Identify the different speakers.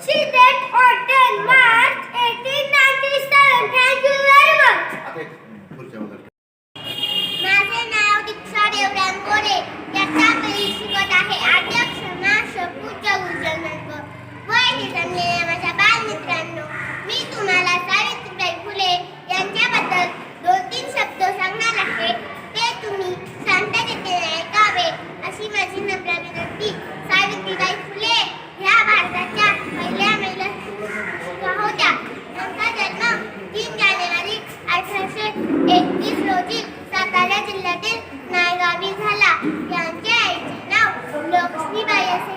Speaker 1: See that or ten. जिल्ह्यातील नायगावी झाला. यांच्या आईचे नाव लक्ष्मीबाई असे